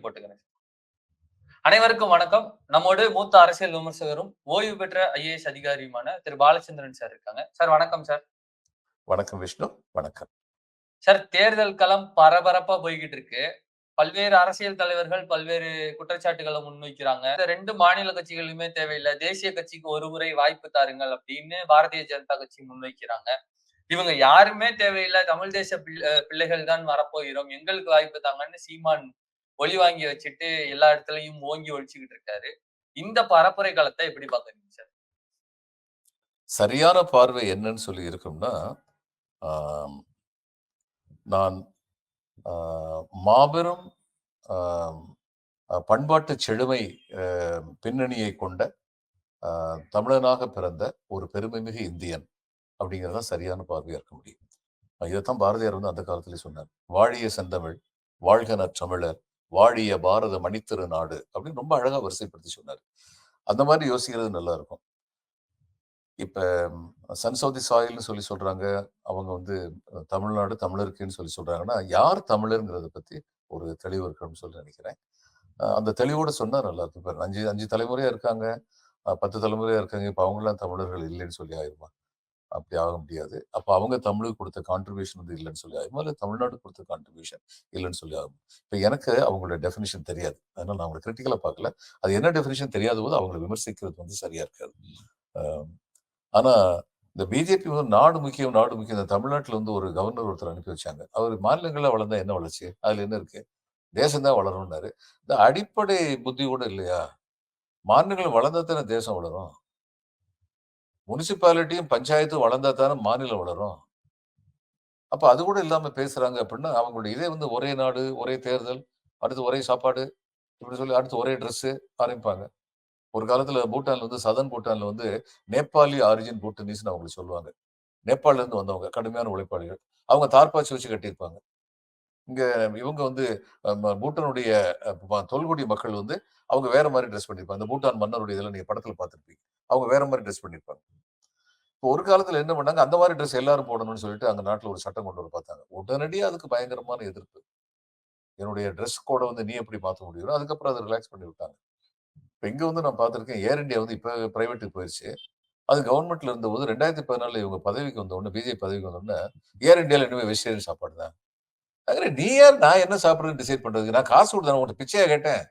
பண்ணி போட்டுக்கிறேன். அனைவருக்கும் வணக்கம். நம்மோடு மூத்த அரசியல் விமர்சகரும் ஓய்வு பெற்ற ஐஏஎஸ் அதிகாரியுமான திரு. பாலச்சந்திரன் சார் இருக்காங்க. சார் வணக்கம் சார். வணக்கம் விஷ்ணு. வணக்கம். சார் தேர்தல் களம் பரபரப்பா போய்கிட்டு இருக்கு. பல்வேறு அரசியல் தலைவர்கள் பல்வேறு குற்றச்சாட்டுகளை முன்வைக்கிறாங்க. இந்த ரெண்டு மாநில கட்சிகளுமே தேவையில்லை. தேசிய கட்சிக்கு ஒரு முறை வாய்ப்பு தாருங்கள் அப்படின்னு பாரதிய ஜனதா கட்சி முன்வைக்கிறாங்க. இவங்க யாருமே தேவையில்லை. தமிழ் தேச பிள்ளைகள் தான் வரப்போகிறோம். எங்களுக்கு வாய்ப்பு தாங்கன்னு சீமான் ஒளி வாங்கி வச்சுட்டு எல்லா இடத்துலயும் ஓங்கி ஒழிச்சுக்கிட்டு இருக்காரு. இந்த பரப்புரை காலத்தை எப்படி பாக்குறீங்க சார்? சரியான பார்வை என்னன்னு சொல்லி இருக்கும்னா நான் மாபெரும் பண்பாட்டு செழுமை பின்னணியை கொண்ட தமிழனாக பிறந்த ஒரு பெருமைமிகு இந்தியன் அப்படிங்கிறத சரியான பார்வையாக இருக்க முடியும். இதைத்தான் பாரதியார் வந்து அந்த காலத்திலே சொன்னார். வாழிய செந்தமிழ் வாழ்க நற்றமிழர் வாழிய பாரத மணித்திரு நாடு அப்படின்னு ரொம்ப அழகா வரிசைப்படுத்தி சொன்னார். அந்த மாதிரி யோசிக்கிறது நல்லா இருக்கும் இப்ப சன் சவுதி சாயில்னு சொல்லி சொல்றாங்க. அவங்க வந்து தமிழ்நாடு தமிழருக்குன்னு சொல்லி சொல்றாங்கன்னா யார் தமிழருங்கிறத பத்தி ஒரு தெளிவு இருக்கணும்னு சொல்லி நினைக்கிறேன். அந்த தெளிவோட சொன்னா நல்லா இருக்கும் இப்ப அஞ்சு அஞ்சு தலைமுறையா இருக்காங்க. பத்து தலைமுறையா இருக்காங்க. இப்ப அவங்களாம் தமிழர்கள் இல்லைன்னு சொல்லி ஆயிருமா? அப்படி ஆக முடியாது. அப்போ அவங்க தமிழுக்கு கொடுத்த கான்ட்ரிபியூஷன் வந்து இல்லைன்னு சொல்லி ஆகும்? இல்லை தமிழ்நாடு கொடுத்த கான்ட்ரிபியூஷன் இல்லைன்னு சொல்லி ஆகும்? இப்போ எனக்கு அவங்களோட டெஃபினிஷன் தெரியாது. அதனால நான் அவங்களை கிரிட்டிக்கலாக பார்க்கல. அது என்ன டெஃபினிஷன் தெரியாத போது அவங்களை விமர்சிக்கிறது வந்து சரியா இருக்காது. ஆனா இந்த பிஜேபி வந்து நாடு முக்கியம் நாடு முக்கியம். இந்த தமிழ்நாட்டில் வந்து ஒரு கவர்னர் ஒருத்தர் அனுப்பி வச்சாங்க. அவர் மாநிலங்களில் வளர்ந்தா என்ன வளர்ச்சி? அதுல என்ன இருக்கு? தேசம் வளரும்னாரு. இந்த அடிப்படை புத்தி கூட இல்லையா? மாநிலங்கள் வளர்ந்தா தானே தேசம் வளரும். முனிசிபாலிட்டியும் பஞ்சாயத்தும் வளர்ந்தா தானே மாநிலம் வளரும். அப்போ அது கூட இல்லாம பேசுறாங்க அப்படின்னா அவங்களுடைய இதே வந்து ஒரே நாடு ஒரே தேர்தல் அடுத்து ஒரே சாப்பாடு இப்படி சொல்லி அடுத்து ஒரே ட்ரெஸ்ஸு ஆரம்பிப்பாங்க. ஒரு காலத்துல பூட்டானில் வந்து சதன் பூட்டானில் வந்து நேபாளி ஆரிஜின் பூட்டனீஸ்னு அவங்களுக்கு சொல்லுவாங்க. நேபாளில இருந்து வந்தவங்க கடுமையான உழைப்பாளிகள். அவங்க தார்பாச்சி வச்சு கட்டியிருப்பாங்க. இங்க இவங்க வந்து பூட்டானுடைய தொல்குடி மக்கள் வந்து அவங்க வேற மாதிரி ட்ரெஸ் பண்ணிருப்பாங்க. அந்த பூட்டான் மன்னருடைய இதெல்லாம் நீங்க படத்துல பார்த்துருப்பீங்க. அவங்க வேற மாதிரி ட்ரெஸ் பண்ணிருப்பாங்க. இப்போ ஒரு காலத்துல என்ன பண்ணாங்க? அந்த மாதிரி ட்ரெஸ் எல்லாரும் போடணும்னு சொல்லிட்டு அந்த நாட்டுல ஒரு சட்டம் கொண்டு வர பார்த்தாங்க. உடனடியாக அதுக்கு பயங்கரமான எதிர்ப்பு. என்னுடைய ட்ரெஸ் கோடை வந்து நீ எப்படி மாற்ற முடியும் அதுக்கப்புறம் அதை ரிலாக்ஸ் பண்ணி விட்டாங்க. இப்போ இங்கே வந்து நான் பார்த்துருக்கேன் ஏர் இண்டியா வந்து இப்போ ப்ரைவேட்டுக்கு போயிடுச்சு அது கவர்மெண்ட்ல இருந்த போது ரெண்டாயிரத்தி பதினாலில் இவங்க பதவிக்கு வந்த உடனே பிஜேபி பதவிக்கு வந்தோடனே ஏர் இந்தியாவில் இனிமேல் வெஜிடேரியன் சாப்பாடு தான். நீ யார்? நான் என்ன சாப்பிட்றேன்னு டிசைட் பண்ணுறதுக்கு நான் காசு கொடுத்தேன் உங்கள்கிட்ட பிச்சையாக கேட்டேன்?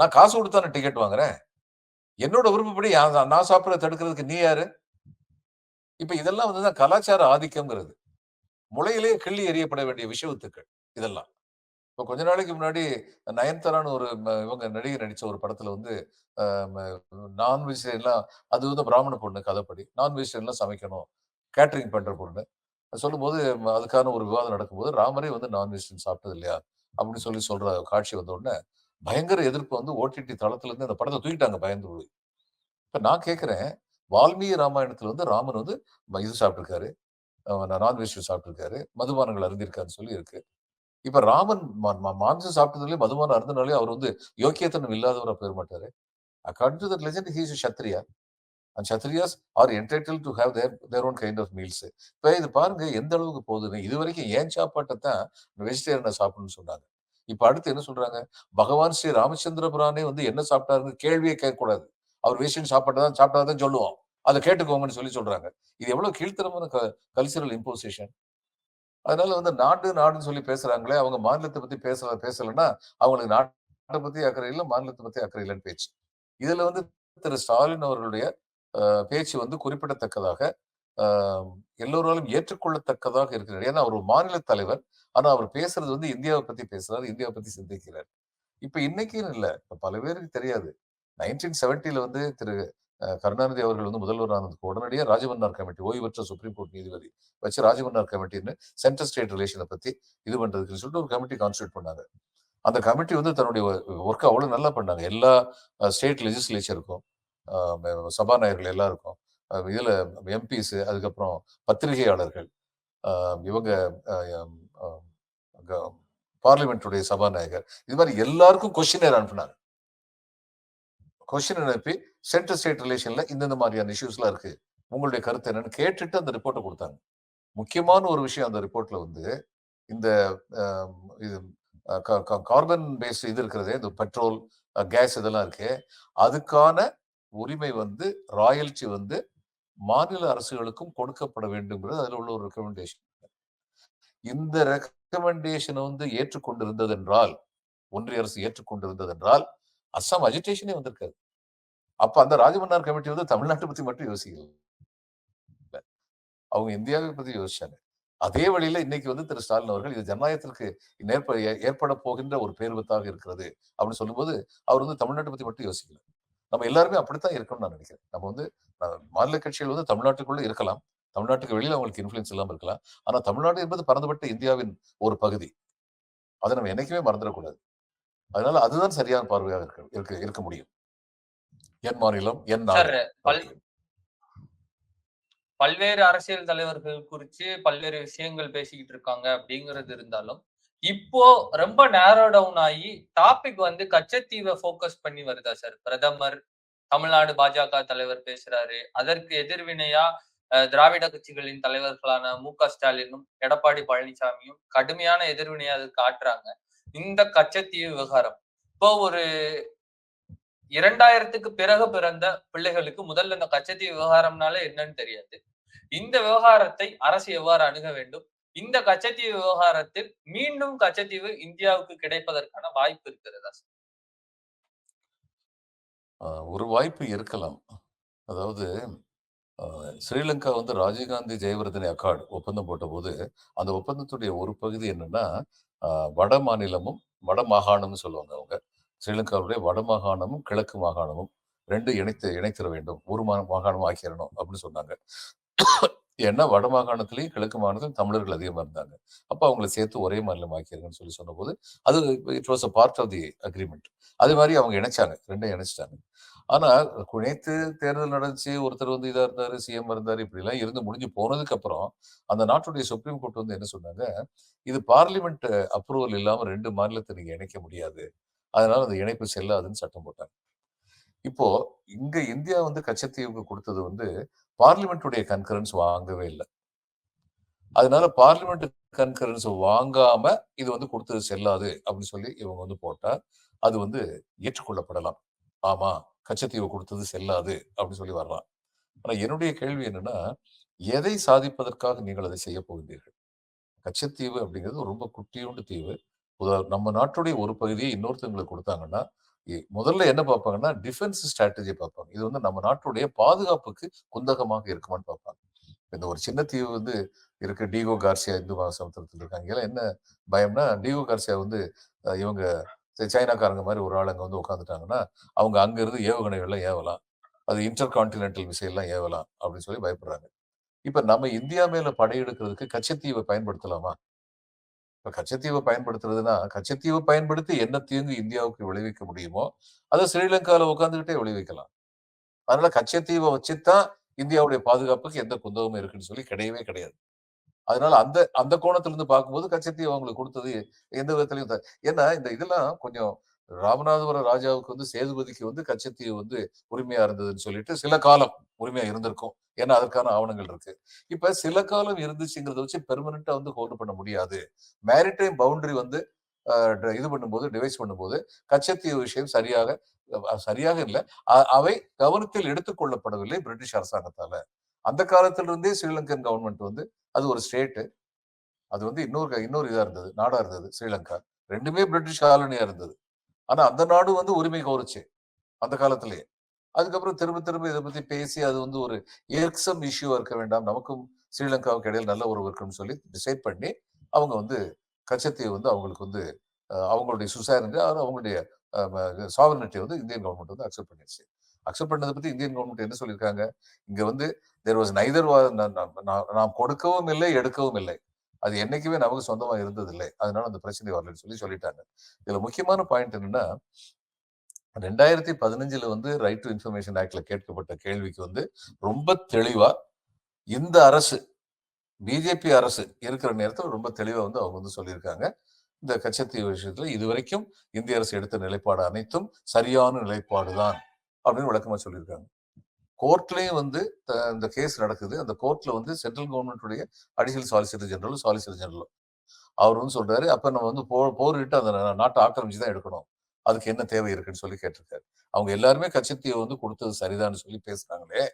நான் காசு கொடுத்தா டிக்கெட் வாங்குறேன்? என்னோட விருப்பப்படி நான் சாப்பிட்றத தடுக்கிறதுக்கு நீ யாரு? இப்போ இதெல்லாம் வந்து தான் கலாச்சார ஆதிக்கம்ங்கிறது. முளையிலே கிள்ளி எறியப்பட வேண்டிய விஷயத்துக்கள் இதெல்லாம். இப்போ கொஞ்ச நாளைக்கு முன்னாடி நயன்தாரான்னு ஒரு இவங்க நடிகை நடித்த ஒரு படத்தில் வந்து நான் அது வந்து பிராமண பொண்ணு கதைப்படி. நான்வெஜிடேரியன்லாம் சமைக்கணும். கேட்டரிங் பண்ணுற பொண்ணு. சொல்லும் போது அதுக்கான ஒரு விவாதம் நடக்கும்போது ராமரே வந்து நான் சாப்பிட்டது இல்லையா? அப்படின்னு சொல்லி சொல்ற காட்சி வந்த உடனே பயங்கர எதிர்ப்பு வந்து ஓடிடி தளத்துல இருந்து அந்த படத்தை தூக்கிட்டாங்க பயந்து போய். இப்ப நான் கேட்கிறேன் வால்மீகி ராமாயணத்துல வந்து ராமன் வந்து இது சாப்பிட்டிருக்காரு நான்வெஜ் சாப்பிட்டிருக்காரு மதுபானங்கள் அருந்திருக்காருன்னு சொல்லி இருக்கு. இப்ப ராமன் மாம்சம் சாப்பிட்டதுலயே மதுபானம் அருந்தினாலே அவர் வந்து யோக்கியத்தனம் இல்லாதவராக பேர் மாட்டாரு. According to that legend he's Kshatriya and Kshatriyas are entitled to have their their own kind of meals இப்போ இது பாருங்க எந்த அளவுக்கு போகுதுன்னு. இது வரைக்கும் ஏன் சாப்பாட்டை தான் வெஜிடேரியனை சாப்பிடணும்னு சொன்னாங்க. இப்ப அடுத்து என்ன சொல்றாங்க? பகவான் ஸ்ரீ ராமச்சந்திர புரானே வந்து என்ன சாப்பிட்டாருன்னு கேள்வியே கேட்கக்கூடாது. அவர் வேஷன் சாப்பாட்டை தான் சாப்பிட்டாதான் சொல்லுவோம் அதை கேட்டுக்கோங்கன்னு சொல்லி சொல்றாங்க. இது எவ்வளவு கீழ்த்தரமான கல்ச்சரல் இம்போசிஷன் அதனால வந்து நாடு நாடுன்னு சொல்லி பேசுறாங்களே அவங்க மாநிலத்தை பத்தி பேசல பேசலன்னா அவங்களுக்கு நாட்டை பத்தி அக்கறை இல்லை மாநிலத்தை பத்தி அக்கறை இல்லைன்னு பேச்சு. இதுல வந்து திரு ஸ்டாலின் அவர்களுடைய பேச்சு வந்து குறிப்பிடத்தக்கதாக எல்லோராலும் ஏற்றுக்கொள்ளத்தக்கதாக இருக்கிறார். ஏன்னா அவர் ஒரு மாநில தலைவர். ஆனா அவர் பேசுறது வந்து இந்தியாவை பத்தி பேசுறாரு இந்தியாவை பத்தி சிந்திக்கிறார். இப்ப இன்னைக்குன்னு இல்லை. இப்ப பல பேருக்கு தெரியாது. நைன்டீன் செவன்டில வந்து திரு கருணாநிதி அவர்கள் வந்து முதல்வர் ஆனதுக்கு உடனடியாக ராஜமன்னார் கமிட்டி ஓய்வு பெற்ற சுப்ரீம் கோர்ட் நீதிபதி வச்சு ராஜமன்னார் கமிட்டின்னு சென்ட்ரல் ஸ்டேட் ரிலேஷனை பத்தி இது பண்றதுக்குன்னு சொல்லிட்டு ஒரு கமிட்டி கான்ஸ்டியூட் பண்ணாங்க அந்த கமிட்டி வந்து தன்னுடைய ஒர்க்கை அவ்வளவு நல்லா பண்ணாங்க. எல்லா ஸ்டேட் லெஜிஸ்லேச்சருக்கும் சபாநாயகர்கள் எல்லாருக்கும் இதில் எம்பிஸ் அதுக்கப்புறம் பத்திரிகையாளர்கள் இவங்க பார்லிமெண்ட்டுடைய சபாநாயகர் இது மாதிரி எல்லாருக்கும் கொஸ்டினர் அனுப்புனாங்க. கொஸ்டின் அனுப்பி சென்ட்ரல் ஸ்டேட் ரிலேஷன்ல இந்தந்த மாதிரியான இஷ்யூஸ்லாம் இருக்கு உங்களுடைய கருத்து என்னன்னு கேட்டுட்டு அந்த ரிப்போர்ட்டை கொடுத்தாங்க. முக்கியமான ஒரு விஷயம் அந்த ரிப்போர்ட்ல வந்து இந்த இது கார்பன் பேஸ்ட் இது இருக்கிறதே இந்த பெட்ரோல் கேஸ் இதெல்லாம் இருக்கு அதுக்கான உரிமை வந்து ராயல்டி வந்து மாநில அரசுகளுக்கும் கொடுக்கப்பட வேண்டும்ங்கிறது அதுல உள்ள ஒரு ரெக்கமெண்டேஷன் இந்த ரெக்கமெண்டேஷனை வந்து ஏற்றுக்கொண்டிருந்தது என்றால் ஒன்றிய அரசு ஏற்றுக்கொண்டிருந்தது என்றால் அஸ்ஸாம் அஜிடேஷனே வந்திருக்காது. அப்ப அந்த ராஜமன்னார் கமிட்டி வந்து தமிழ்நாட்டை பத்தி மட்டும் யோசிக்கல. அவங்க இந்தியாவை பத்தி யோசிச்சாங்க. அதே வழியில இன்னைக்கு வந்து திரு ஸ்டாலின் அவர்கள் இது ஜனநாயகத்திற்கு ஏற்ப ஏற்பட போகின்ற ஒரு பேர்வத்தாக இருக்கிறது அப்படின்னு சொல்லும்போது அவர் வந்து தமிழ்நாட்டை பத்தி மட்டும் யோசிக்கல. நம்ம எல்லாருமே அப்படித்தான் இருக்கணும்னு நான் நினைக்கிறேன். நம்ம வந்து மாநில கட்சிகள் வந்து தமிழ்நாட்டுக்குள்ள இருக்கலாம். தமிழ்நாட்டுக்கு வெளியில அவங்களுக்கு இன்ஃபுளுன்ஸ் இல்லாம இருக்கலாம். ஆனா தமிழ்நாடு என்பது பறந்துபட்ட இந்தியாவின் ஒரு பகுதி. அதை நம்ம என்னைக்குமே மறந்துடக்கூடாது. அதனால அதுதான் சரியான பார்வையாக இருக்க இருக்க இருக்க முடியும். என் மாநிலம் என் பல்வேறு அரசியல் தலைவர்கள் குறித்து பல்வேறு விஷயங்கள் பேசிக்கிட்டு இருக்காங்க அப்படிங்கிறது இருந்தாலும் இப்போ ரொம்ப நேரோ டவுன் ஆகி டாபிக் வந்து கச்சத்தீவை ஃபோக்கஸ் பண்ணி வருதா சார் பிரதமர் தமிழ்நாடு பாஜக தலைவர் பேசுறாரு. அதற்கு எதிர்வினையா அஹ், திராவிட கட்சிகளின் தலைவர்களான மு க ஸ்டாலினும் எடப்பாடி பழனிசாமியும் கடுமையான எதிர்வினையா அதுக்கு காட்டுறாங்க. இந்த கச்சத்தீவு விவகாரம். இப்போ ஒரு இரண்டாயிரத்துக்கு பிறகு பிறந்த பிள்ளைகளுக்கு முதல்ல இந்த கச்சத்தீவு விவகாரம்னால என்னன்னு தெரியாது. இந்த விவகாரத்தை அரசு எவ்வாறு அணுக வேண்டும்? இந்த கச்சத்தீவு விவகாரத்தில் மீண்டும் கச்சத்தீவு இந்தியாவுக்கு கிடைப்பதற்கான வாய்ப்பு இருக்கிறதா? ஆஹ் ஒரு வாய்ப்பு இருக்கலாம். அதாவது ஆஹ் ஸ்ரீலங்கா வந்து ராஜீவ்காந்தி ஜெயவர்தனி அக்கார்டு ஒப்பந்தம் போட்டபோது அந்த ஒப்பந்தத்துடைய ஒரு பகுதி என்னன்னா ஆஹ் வட மாநிலமும் வட மாகாணம்னு சொல்லுவாங்க அவங்க. ஸ்ரீலங்காவுடைய வட மாகாணமும் கிழக்கு மாகாணமும் ரெண்டு இணைத்து இணைத்திட வேண்டும். ஒரு மாகாணம் ஆக்கிடணும் அப்படின்னு சொன்னாங்க. ஏன்னா வட மாகாணத்திலையும் கிழக்கு மாகாணத்திலும் தமிழர்கள் அதிகமா இருந்தாங்க. அப்போ அவங்களை சேர்த்து ஒரே மாநிலம் ஆக்கியிருங்கன்னு சொல்லி சொன்னபோது அது it was a part of the agreement அதே மாதிரி அவங்க இணைச்சாங்க. ரெண்டையும் இணைச்சிட்டாங்க. ஆனா குனைத்து தேர்தல் நடந்துச்சு. ஒருத்தர் வந்து இதா இருந்தாரு சிஎம் இருந்தார் இப்படி எல்லாம் இருந்து முடிஞ்சு போனதுக்கு அப்புறம் அந்த நாட்டுடைய சுப்ரீம் கோர்ட் வந்து என்ன சொன்னாங்க இது பார்லிமெண்ட் அப்ரூவல் இல்லாம ரெண்டு மாநிலத்தை நீங்க இணைக்க முடியாது. அதனால அந்த இணைப்பு செல்லாதுன்னு சட்டம் போட்டாங்க. இப்போ இங்க இந்தியா வந்து கச்சத்தீவுக்கு கொடுத்தது வந்து பார்லிமெண்ட்டுடைய கன்கரன்ஸ் வாங்கவே இல்லை. அதனால பார்லிமெண்ட் கன்கரன்ஸ் வாங்காம இது வந்து கொடுத்தது செல்லாது அப்படின்னு சொல்லி இவங்க வந்து போட்டா அது வந்து ஏற்றுக்கொள்ளப்படலாம். ஆமா கச்சத்தீவு கொடுத்தது செல்லாது அப்படின்னு சொல்லி வரலாம் ஆனா என்னுடைய கேள்வி என்னன்னா எதை சாதிப்பதற்காக நீங்கள் அதை செய்ய போகின்றீர்கள்? கச்சத்தீவு அப்படிங்கிறது ரொம்ப குட்டியோண்டு தீவு. நம்ம நாட்டுடைய ஒரு பகுதியை இன்னொருத்தவங்களுக்கு கொடுத்தாங்கன்னா முதல்ல என்ன பார்ப்பாங்கன்னா டிஃபென்ஸ் ஸ்ட்ராட்டஜி பார்ப்பாங்க. இது வந்து நம்ம நாட்டுடைய பாதுகாப்புக்கு குந்தகமாக இருக்குமான்னு பார்ப்பாங்க. இந்த ஒரு சின்ன தீவு வந்து இருக்கு. டிகோ கார்சியா இந்து மகாசமுத்திரத்தில் இருக்காங்க. இதெல்லாம் என்ன பயம்னா டிகோ கார்சியா வந்து இவங்க சைனாக்காரங்க மாதிரி ஒரு ஆள் அங்க வந்து உட்காந்துட்டாங்கன்னா அவங்க அங்கிருந்து ஏவுகணைகள்லாம் ஏவலாம். அது இன்டர் கான்டினென்டல் மிசைல்லாம் ஏவலாம் அப்படின்னு சொல்லி பயப்படுறாங்க. இப்ப நம்ம இந்தியா மேல படையெடுக்கிறதுக்கு கச்சத்தீவை பயன்படுத்தலாமா? இப்போ கச்சத்தீவை பயன்படுத்துறதுன்னா கச்சத்தீவை பயன்படுத்தி என்ன தீங்கு இந்தியாவுக்கு விளைவிக்க முடியுமோ அதை ஸ்ரீலங்கால உட்காந்துக்கிட்டே விளைவிக்கலாம். அதனால கச்சத்தீவை வச்சுதான் இந்தியாவுடைய பாதுகாப்புக்கு எந்த குந்தகமும் இருக்குன்னு சொல்லி கிடையவே கிடையாது. அதனால அந்த அந்த கோணத்துல இருந்து பார்க்கும்போது கச்சத்தீவு அவங்களுக்கு கொடுத்தது எந்த விதத்திலையும் ஏன்னா இந்த இதெல்லாம் கொஞ்சம் ராமநாதபுர ராஜாவுக்கு வந்து சேதுபதிக்கு வந்து கச்சத்தீவு வந்து உரிமையா இருந்ததுன்னு சொல்லிட்டு சில காலம் உரிமையா இருந்திருக்கும். ஏன்னா அதற்கான ஆவணங்கள் இருக்கு. இப்ப சில காலம் இருந்துச்சுங்கிறத வச்சு பெர்மனண்டா வந்து ஹோல்டு பண்ண முடியாது. மேரிடைம் பவுண்டரி வந்து இது பண்ணும்போது டிவைஸ் பண்ணும்போது கச்சத்தீவு விஷயம் சரியாக சரியாக இல்லை. அவை கவனத்தில் எடுத்துக்கொள்ளப்படவில்லை பிரிட்டிஷ் அரசாங்கத்தால. அந்த காலத்திலிருந்தே ஸ்ரீலங்கன் கவர்மெண்ட் வந்து அது ஒரு ஸ்டேட்டு அது வந்து இன்னொரு இன்னொரு இதா இருந்தது நாடா இருந்தது ஸ்ரீலங்கா ரெண்டுமே பிரிட்டிஷ் காலனியா இருந்தது. ஆனா அந்த நாடு வந்து உரிமை கோருச்சு அந்த காலத்திலேயே. அதுக்கப்புறம் திரும்ப திரும்ப இதை பத்தி பேசி அது வந்து ஒரு ஏர்க்சம் இஷ்யூவா இருக்க வேண்டாம். நமக்கும் ஸ்ரீலங்காவுக்கு இடையில் நல்ல உறவு இருக்குன்னு சொல்லி டிசைட் பண்ணி அவங்க வந்து கச்சத்தீவு வந்து அவங்களுக்கு வந்து அஹ், அவங்களுடைய சுசாரங்க அவங்களுடைய சாவர்னிட்டி வந்து இந்தியன் கவர்மெண்ட் வந்து அக்செப்ட் பண்ணிடுச்சு. அக்செப்ட் பண்ணதை பற்றி இந்தியன் கவர்மெண்ட் என்ன சொல்லியிருக்காங்க? இங்கே வந்து தேர் வாஸ் நைதர் நாம் கொடுக்கவும் இல்லை எடுக்கவும் இல்லை. அது என்னைக்குமே நமக்கு சொந்தமா இருந்ததில்லை. அதனால அந்த பிரச்சனை வரலன்னு சொல்லி சொல்லிட்டாங்க. இதுல முக்கியமான பாயிண்ட் என்னன்னா ரெண்டாயிரத்தி பதினஞ்சுல வந்து ரைட் டு இன்ஃபர்மேஷன் ஆக்ட்ல கேட்கப்பட்ட கேள்விக்கு வந்து ரொம்ப தெளிவா இந்த அரசு பிஜேபி அரசு இருக்கிற நேரத்தில் ரொம்ப தெளிவா வந்து அவங்க வந்து சொல்லியிருக்காங்க. இந்த கச்சத்தீவு விஷயத்துல இதுவரைக்கும் இந்திய அரசு எடுத்த நிலைப்பாடு அனைத்தும் சரியான நிலைப்பாடு தான் அப்படின்னு விளக்கமா சொல்லியிருக்காங்க. கோர்ட்லயும் வந்து இந்த கேஸ் நடக்குது. அந்த கோர்ட்ல வந்து சென்ட்ரல் கவர்மெண்ட்டுடைய அடிஷனல் சாலிசிட்டர் ஜெனரலும் சாலிசிட்டர் ஜெனரலும். அவர் வந்து சொல்றாரு அப்ப நம்ம வந்து போ போரிட்டு அந்த நாட்டை ஆக்கிரமிச்சு தான் எடுக்கணும். அதுக்கு என்ன தேவை இருக்குன்னு சொல்லி கேட்டிருக்காரு. அவங்க எல்லாருமே கச்சத்தீவை வந்து கொடுத்தது சரிதான்னு சொல்லி பேசுறாங்களே.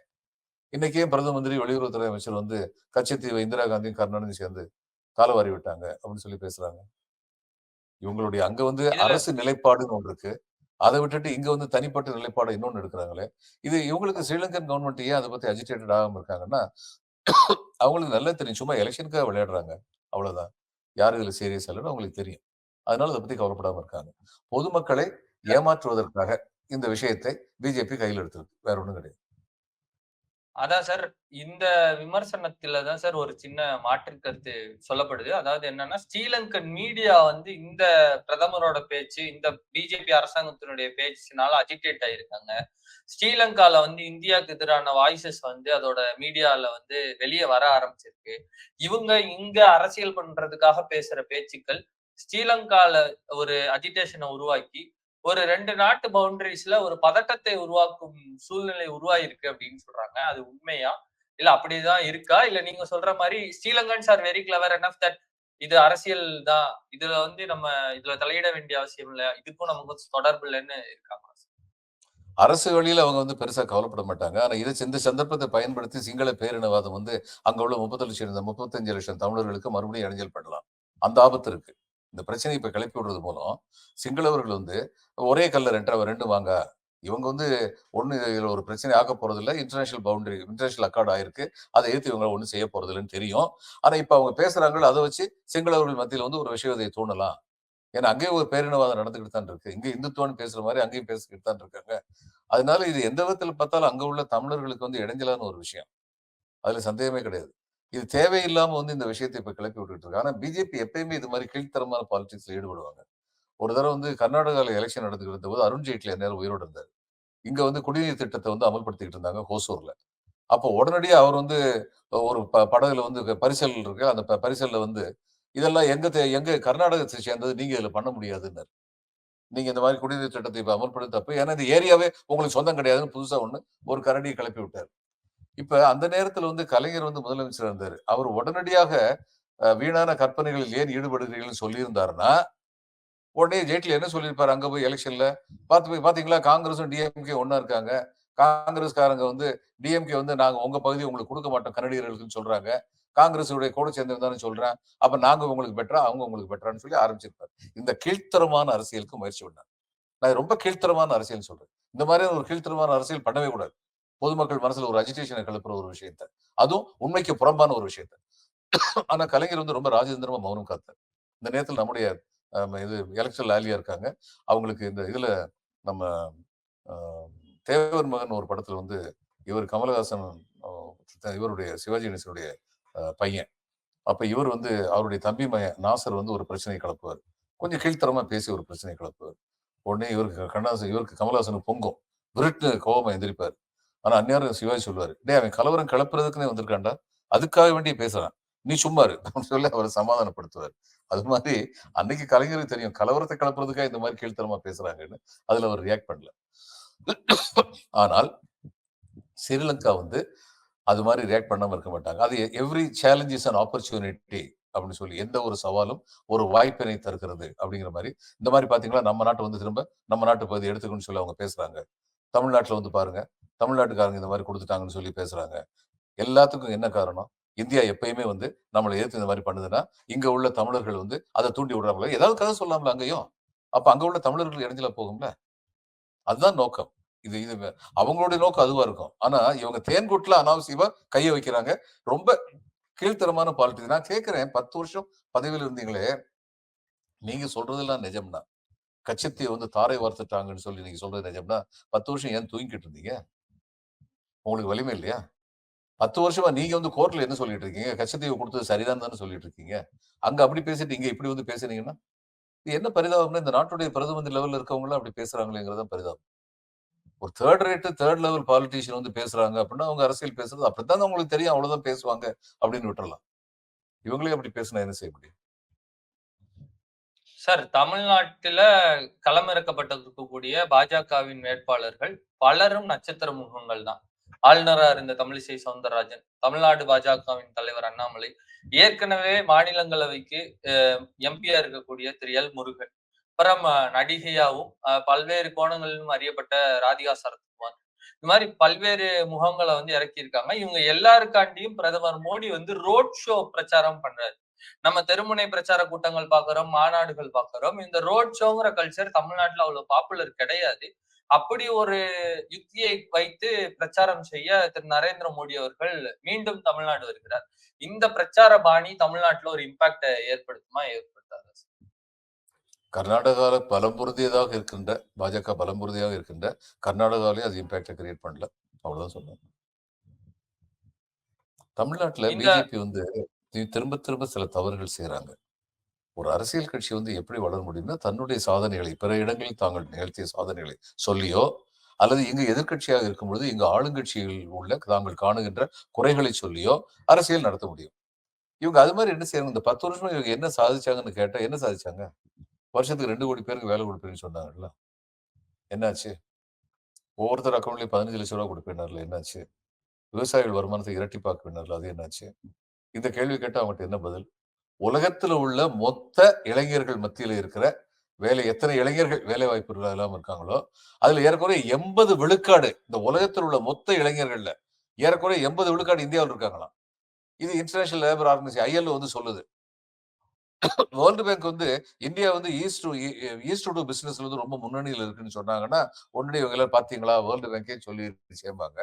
இன்னைக்கே பிரதம மந்திரி வெளியுறவுத்துறை அமைச்சர் வந்து கச்சத்தீவை இந்திரா காந்தியும் கருணாநிதி சேர்ந்து காலவாரி விட்டாங்க. அப்படின்னு சொல்லி பேசுறாங்க. இவங்களுடைய அங்க வந்து அரசு நிலைப்பாடுன்னு ஒன்று இருக்கு. அதை விட்டுட்டு இங்க வந்து தனிப்பட்ட நிலைப்பாடு இன்னொன்னு எடுக்கிறாங்களே. இது இவங்களுக்கு ஸ்ரீலங்கன் கவர்மெண்ட் ஏன் அதை பத்தி அஜிடேட்டட் ஆகாம இருக்காங்கன்னா அவங்களுக்கு நல்லா தெரியும். சும்மா எலெக்ஷனுக்காக விளையாடுறாங்க. அவ்வளவுதான். யார் இதுல சீரியஸ் இல்லைன்னு அவங்களுக்கு தெரியும். அதனால அதை பத்தி கவலைப்படாம இருக்காங்க. பொதுமக்களை ஏமாற்றுவதற்காக இந்த விஷயத்தை பிஜேபி கையில் எடுத்திருக்கு. வேற ஒன்றும் கிடையாது. அதான் சார் இந்த விமர்சனத்துல தான் சார் ஒரு சின்ன மாற்று கருத்து சொல்லப்படுது. அதாவது என்னன்னா ஸ்ரீலங்கன் மீடியா வந்து இந்த பிரதமரோட பேச்சு இந்த பிஜேபி அரசாங்கத்தினுடைய பேச்சுனால அஜிடேட் ஆயிருக்காங்க. ஸ்ரீலங்கால வந்து இந்தியாவுக்கு எதிரான வாய்ஸஸ் வந்து அதோட மீடியால வந்து வெளியே வர ஆரம்பிச்சிருக்கு. இவங்க இங்க அரசியல் பண்றதுக்காக பேசுற பேச்சுக்கள் ஸ்ரீலங்கால ஒரு அஜிடேஷனை உருவாக்கி ஒரு ரெண்டு நாட்டு பவுண்டரிஸ்ல ஒரு பதட்டத்தை உருவாக்கும் சூழ்நிலை உருவாயிருக்கு அப்படின்னு சொல்றாங்க. அது உண்மையா? இல்ல அப்படிதான் இருக்கா? இல்ல நீங்க சொல்ற மாதிரி Sri Lankans are very clever and that இது அரசியல் தான். இதுல வந்து நம்ம இதுல தலையிட வேண்டிய அவசியம் இல்ல இதுக்கும் நமக்கு தொடர்பு இல்லைன்னு இருக்காங்க அரசு வழியில அவங்க வந்து பெருசா கவலைப்பட மாட்டாங்க. ஆனால் இதை இந்த சந்தர்ப்பத்தை பயன்படுத்தி சிங்கள பேரினவாதம் வந்து அங்க உள்ள முப்பத்தி லட்சம் முப்பத்தஞ்சு லட்சம் தமிழர்களுக்கு மறுபடியும் இடைஞ்சல் பண்ணலாம். அந்த ஆபத்து இருக்கு. இந்த பிரச்சனையை இப்போ கிளப்பி விடுறது மூலம் சிங்களவர்கள் வந்து ஒரே கல்ல ரெண்டு ரெண்டு வாங்க. இவங்க வந்து ஒன்று இதில் ஒரு பிரச்சனை ஆக போறது இன்டர்நேஷனல் பவுண்டரி இன்டர்நேஷனல் அக்கார்டு ஆயிருக்கு. அதை ஏத்து இவங்க ஒன்றும் செய்ய போறது இல்லைன்னு தெரியும். ஆனால் இப்போ அவங்க பேசுகிறாங்களோ அதை வச்சு சிங்களவர்கள் மத்தியில் வந்து ஒரு விஷயத்தை தூண்டலாம். ஏன்னா அங்கேயும் ஒரு பேரினவாதம் நடந்துக்கிட்டு தான் இருக்கு. இங்கே இந்துத்துவம்னு பேசுற மாதிரி அங்கேயும் பேசிக்கிட்டு தான் இருக்காங்க. அதனால இது எந்த விதத்தில் பார்த்தாலும் அங்க உள்ள தமிழர்களுக்கு வந்து இடைஞ்சலான ஒரு விஷயம். அதுல சந்தேகமே கிடையாது. இது தேவையில்லாம வந்து இந்த விஷயத்தை இப்ப கிளப்பி விட்டுட்டு இருக்கு ஆனா பிஜேபி எப்பயுமே இது மாதிரி கீழ்த்தரமான பாலிடிக்ஸ்ல ஈடுபடுவாங்க. ஒரு தடவை வந்து கர்நாடகாவில் எலெக்ஷன் நடந்துகிட்டு இருந்த போது அருண்ஜேட்லி நேரம் உயிரோடு இருந்தார். இங்க வந்து குடிநீர் திட்டத்தை வந்து அமல்படுத்திக்கிட்டு இருந்தாங்க ஹோசூர்ல. அப்போ உடனடியாக அவர் வந்து ஒரு ப- படகுல வந்து பரிசல் இருக்கு. அந்த பரிசல்ல வந்து இதெல்லாம் எங்க தே- எங்க கர்நாடகத்தை சேர்ந்தது நீங்க இதுல பண்ண முடியாதுன்னாரு. நீங்க இந்த மாதிரி குடிநீர் திட்டத்தை இப்ப அமல்படுத்த தப்பு. ஏன்னா இந்த ஏரியாவே உங்களுக்கு சொந்தம் கிடையாதுன்னு புதுசா ஒண்ணு ஒரு கரடியை கிளப்பி விட்டார். இப்ப அந்த நேரத்துல வந்து கலைஞர் வந்து முதலமைச்சர் இருந்தாரு. அவர் உடனடியாக வீணான கற்பனைகளில் ஏன் ஈடுபடுகிறீர்கள்னு சொல்லியிருந்தாருன்னா உடனே ஜேட்லி என்ன சொல்லியிருப்பாரு? அங்க போய் எலெக்ஷன்ல பார்த்து போய் பாத்தீங்களா? காங்கிரஸும் டிஎம்கே ஒன்னா இருக்காங்க. காங்கிரஸ்காரங்க வந்து டிஎம்கே வந்து நாங்க உங்க பகுதி உங்களுக்கு கொடுக்க மாட்டோம் கன்னடியர்களுக்குன்னு சொல்றாங்க. காங்கிரஸுடைய கூட சேர்ந்திருந்தானு சொல்றேன். அப்ப நாங்க உங்களுக்கு பெட்டரா அவங்க உங்களுக்கு பெட்டரான்னு சொல்லி ஆரம்பிச்சிருப்பாரு. இந்த கீழ்த்தரமான அரசியலுக்கு முயற்சி பண்ணார். நான் ரொம்ப கீழ்த்தரமான அரசியல் சொல்றேன். இந்த மாதிரி ஒரு கீழ்த்தரமான அரசியல் பண்ணவே கூடாது. பொதுமக்கள் மனசுல ஒரு அஜிடேஷனை கிளப்புற ஒரு விஷயத்த. அதுவும் உண்மைக்கு புறம்பான ஒரு விஷயத்த. ஆனா கலைஞர் வந்து ரொம்ப ராஜேந்திரமா மௌனம் காத்தார். இந்த நேரத்தில் நம்முடைய இது எலெக்ஷன் லாலியா இருக்காங்க. அவங்களுக்கு இந்த இதுல நம்ம ஆஹ், தேவர் மகன் ஒரு படத்துல வந்து இவர் கமலஹாசன் இவருடைய சிவாஜி கணேசனுடைய பையன். அப்ப இவர் வந்து அவருடைய தம்பி மகன் நாசர் வந்து ஒரு பிரச்சனை கிளப்புவார். கொஞ்சம் கீழ்த்தரமா பேசி ஒரு பிரச்சனை கிளப்புவார். உடனே இவருக்கு கண்ணாசன் இவருக்கு கமலஹாசனுக்கு பொங்கும். விருட்டு கோபமா எந்திரிப்பார். ஆனா அந்நேரம் சிவாஜி சொல்லுவாரு டே அவன் கலவரம் கிளப்புறதுக்குன்னே வந்திருக்காண்டா அதுக்காக வேண்டிய பேசுறான். நீ சும்மா இரு. அப்படின்னு சொல்லி அவரை சமாதானப்படுத்துவார். அது மாதிரி அன்னைக்கு கலைஞருக்கு தெரியும் கலவரத்தை கிளப்புறதுக்காக இந்த மாதிரி கீழ்த்தரமா பேசுறாங்கன்னு அதுல அவர் ரியாக்ட் பண்ணல. ஆனால் ஸ்ரீலங்கா வந்து அது மாதிரி ரியாக்ட் பண்ணாம இருக்க மாட்டாங்க. அது எவ்ரி சேலஞ்சஸ் அண்ட் ஆப்பர்ச்சுனிட்டி அப்படின்னு சொல்லி எந்த ஒரு சவாலும் ஒரு வாய்ப்பினை தருகிறது அப்படிங்கிற மாதிரி. இந்த மாதிரி பாத்தீங்கன்னா நம்ம நாட்டை வந்து திரும்ப நம்ம நாட்டு பகுதி எடுத்துக்கணும்னு சொல்லி அவங்க பேசுறாங்க. தமிழ்நாட்டில் வந்து பாருங்க. தமிழ்நாட்டுக்காரங்க இந்த மாதிரி கொடுத்துட்டாங்கன்னு சொல்லி பேசுறாங்க. எல்லாத்துக்கும் என்ன காரணம்? இந்தியா எப்பயுமே வந்து நம்மளை எதிர்த்து இந்த மாதிரி பண்ணுதுன்னா இங்க உள்ள தமிழர்கள் வந்து அதை தூண்டி விடுறாங்களா? ஏதாவது கதை சொல்லாமல அங்கேயும்? அப்ப அங்க உள்ள தமிழர்கள் இடைஞ்சலா போகும்ல? அதுதான் நோக்கம். இது இது அவங்களுடைய நோக்கம் அதுவா இருக்கும். ஆனா இவங்க தேன்கூட்டில் அனாவசியமா கையை வைக்கிறாங்க. ரொம்ப கீழ்த்தரமான பாலிட்டிக்ஸ் நான் கேட்கிறேன் பத்து வருஷம் பதவியில் இருந்தீங்களே நீங்க சொல்றதெல்லாம் நிஜம்னா கச்சத்தியை வந்து தாரை வார்த்துட்டாங்கன்னு சொல்லி நீங்க சொல்றது நிஜம்னா பத்து வருஷம் ஏன் தூங்கிட்டு இருந்தீங்க? உங்களுக்கு வலிமை இல்லையா? பத்து வருஷமா நீங்க வந்து கோர்ட்ல என்ன சொல்லிட்டு இருக்கீங்க? கச்சத்தீவு கொடுத்தது சரிதான் தானே சொல்லிட்டு இருக்கீங்க? அங்க அப்படி பேசிட்டு இங்க இப்படி வந்து பேசுனீங்கன்னா இது என்ன பரிதாபம்னா இந்த நாட்டுடைய பிரதமர் லெவல்ல இருக்கவங்களாம் அப்படி பேசுறாங்களேங்கிறத பரிதாபம். ஒரு third rate third level politician வந்து பேசுறாங்க அப்படின்னா அவங்க அரசியல் பேசுறது அப்படித்தான் அவங்களுக்கு தெரியும் அவ்வளவுதான் பேசுவாங்க அப்படின்னு விட்டுறலாம். இவங்களே அப்படி பேசினா என்ன செய்ய முடியும்? சார் தமிழ்நாட்டுல களமிறக்கப்பட்டிருக்கக்கூடிய பாஜகவின் வேட்பாளர்கள் பலரும் நட்சத்திர முகங்கள் தான். ஆளுநரா இருந்த தமிழிசை சவுந்தரராஜன் தமிழ்நாடு பாஜகவின் தலைவர் அண்ணாமலை ஏற்கனவே மாநிலங்களவைக்கு எம்பியா இருக்கக்கூடிய திரு. எல். முருகன் அப்புறம் நடிகையாவும் பல்வேறு கோணங்களிலும் அறியப்பட்ட ராதிகா சரத்குமார். இந்த மாதிரி பல்வேறு முகங்களை வந்து இறக்கியிருக்காங்க. இவங்க எல்லாருக்காண்டியும் பிரதமர் மோடி வந்து ரோட் ஷோ பிரச்சாரம் பண்றாரு. நம்ம தெருமுனை பிரச்சார கூட்டங்கள் பாக்குறோம் மாநாடுகள் பாக்குறோம் இந்த ரோட் ஷோங்கிற கல்ச்சர் தமிழ்நாட்டுல அவ்வளவு பாப்புலர் கிடையாது. அப்படி ஒரு யுக்தியை வைத்து பிரச்சாரம் செய்ய திரு. நரேந்திர மோடி அவர்கள் மீண்டும் தமிழ்நாடு வருகிறார். இந்த பிரச்சார பாணி தமிழ்நாட்டுல ஒரு இம்பாக்ட ஏற்படுத்துமா ஏற்படுத்தாது கர்நாடகாவில் பலம் பொருந்தியதாக இருக்கின்ற பாஜக பலம் பொருந்தியாக இருக்கின்ற கர்நாடகாவிலே அது இம்பாக்டை கிரியேட் பண்ணல. அவ்வளவுதான் சொன்னேன் தமிழ்நாட்டுல பிஜேபி வந்து திரும்ப திரும்ப சில தவறுகள் செய்கிறாங்க ஒரு அரசியல் கட்சி வந்து எப்படி வளர முடியும்னா தன்னுடைய சாதனைகளை பிற இடங்களில் தாங்கள் நிகழ்த்திய சாதனைகளை சொல்லியோ அல்லது இங்கு எதிர்க்கட்சியாக இருக்கும் பொழுது இங்கு ஆளுங்கட்சியில் உள்ள தாங்கள் காணுகின்ற குறைகளை சொல்லியோ அரசியல் நடத்த முடியும். இவங்க அது மாதிரி என்ன செய்யறாங்க இந்த பத்து வருஷமா இவங்க என்ன சாதிச்சாங்கன்னு கேட்டா என்ன சாதிச்சாங்க? வருஷத்துக்கு ரெண்டு கோடி பேருக்கு வேலை கொடுப்பேன்னு சொன்னாங்கல்ல. என்னாச்சு? ஒவ்வொருத்தர் அக்கௌண்ட்லயும் பதினஞ்சு லட்சம் ரூபா கொடுப்பினார்ல என்னாச்சு? விவசாயிகள் வருமானத்தை இரட்டிப்பாக்குனார்ல அது என்னாச்சு? இந்த கேள்வி கேட்டால் அவங்ககிட்ட என்ன பதில்? உலகத்துல உள்ள மொத்த இளைஞர்கள் மத்தியில இருக்கிற வேலை எத்தனை இளைஞர்கள் வேலை வாய்ப்புகள் இல்லாம இருக்காங்களோ அதுல ஏறக்குறைய எண்பது விழுக்காடு இந்த உலகத்தில் உள்ள மொத்த இளைஞர்கள்ல ஏறக்குறைய எண்பது விழுக்காடு இந்தியாவில் இருக்காங்களாம். இது இன்டர்நேஷனல் லேபர் ஆர்கனைசேஷன் ஐஎல்ஓ வந்து சொல்லுது. வேர்ல்டு பேங்க் வந்து இந்தியா வந்து ஈஸ்ட் ஈஸ்ட் டு பிசினஸ்ல வந்து ரொம்ப முன்னணியில் இருக்குன்னு சொன்னாங்கன்னா உடனே இவங்க எல்லாம் பாத்தீங்களா வேர்ல்டு பேங்கே சொல்லி சேர்ப்பாங்க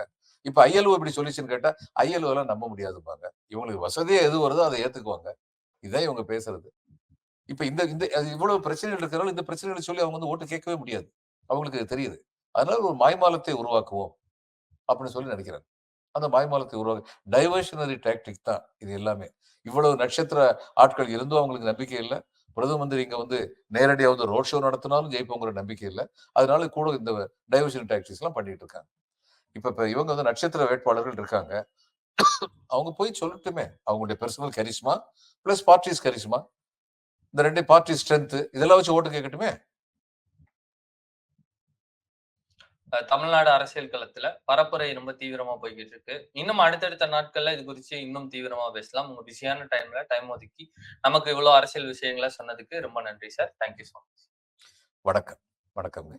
இப்ப ஐஎல்ஓ இப்படி சொல்லிச்சுன்னு கேட்டா ஐஎல்ஓ எல்லாம் நம்ப முடியாதுப்பாங்க இவங்களுக்கு வசதியா எது வருதோ அதை ஏத்துக்குவாங்க. இதான் இவங்க பேசுறது. இப்ப இந்த இந்த இவ்வளவு பிரச்சனைகள் இருக்கிறனால இந்த பிரச்சனைகளை சொல்லி அவங்க வந்து ஓட்டு கேட்கவே முடியாது. அவங்களுக்கு தெரியுது. அதனால ஒரு மாய்மாலத்தை உருவாக்குவோம் அப்படின்னு சொல்லி நினைக்கிறாங்க. அந்த மாய்மாலத்தை உருவாக்க டைவர்ஷனரி டாக்டிக் தான் இது எல்லாமே. இவ்வளவு நட்சத்திர ஆட்கள் இருந்தும் அவங்களுக்கு நம்பிக்கை இல்லை. பிரதம மந்திரி இங்க வந்து நேரடியாக வந்து ரோட் ஷோ நடத்தினாலும் ஜெயிப்போங்கிற நம்பிக்கை இல்லை. அதனால கூட இந்த டைவர்ஷன் டாக்டிக்ஸ் எல்லாம் பண்ணிட்டு இருக்காங்க. இப்ப இப்ப இவங்க வந்து நட்சத்திர வேட்பாளர்கள் இருக்காங்க. அவங்க போய் சொல்லட்டுமே. அவங்களுடைய personal charisma plus parties charisma இந்த ரெண்டு பார்ட்டி ஸ்ட்ரென்த் இதெல்லாம் வச்சு ஓட்டு கேட்கட்டுமே? தமிழ்நாடு அரசியல் களத்துல பரப்புரை ரொம்ப தீவிரமா போய்கிட்டு இருக்கு. இன்னும் அடுத்தடுத்த நாட்கள்ல இது குறித்து இன்னும் தீவிரமா பேசலாம். உங்க பிஸியான டைம்ல டைம் ஒதுக்கி நமக்கு இவ்வளவு அரசியல் விஷயங்களை சொன்னதுக்கு ரொம்ப நன்றி சார் தேங்க்யூ ஸோ மச் வணக்கம். வணக்கம்ங்க.